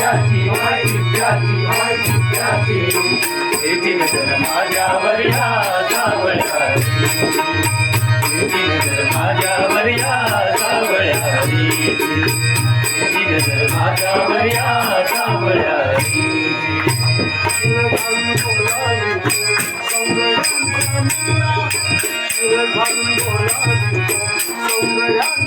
दिव्याची ओय दिव्याची ओय दिव्याची एक नजर माझ्यावर या सावळ्यारी एक नजर माझ्यावर या सावळ्यारी एक नजर माझ्यावर या सावळ्यारी सौंदर्याचा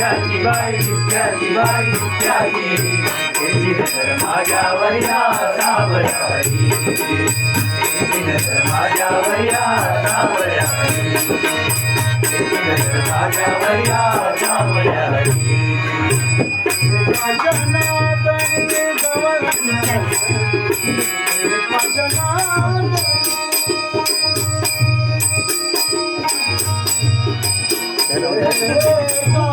काजी बाई काजी बाई काजी तेजी नजर माझ्या वरिया सावराई तेजी नजर माझ्या वरिया सावराई तेजी नजर माझ्या वरिया सावराई माझ्या नावाने गवळण माझ्या नावाने Oh,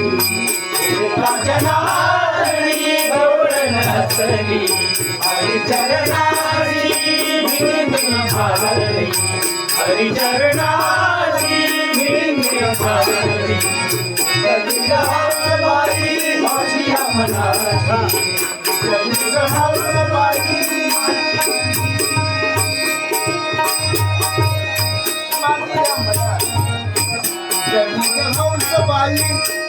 यूठी दलै याचिप्ट ल एंश और लुदोर एकानाजिई पीदि पारदी नदीड जलिह्ट पारिन जातवारलीयः जालिक है, भुष्चिपनाथ याच्प्ट लुषि यापनार था अंभरत है उत लाघ्शाद तरह से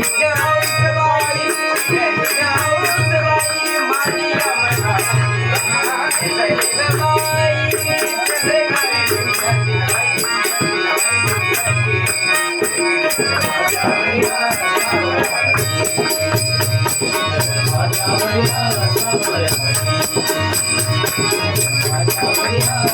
Yeah.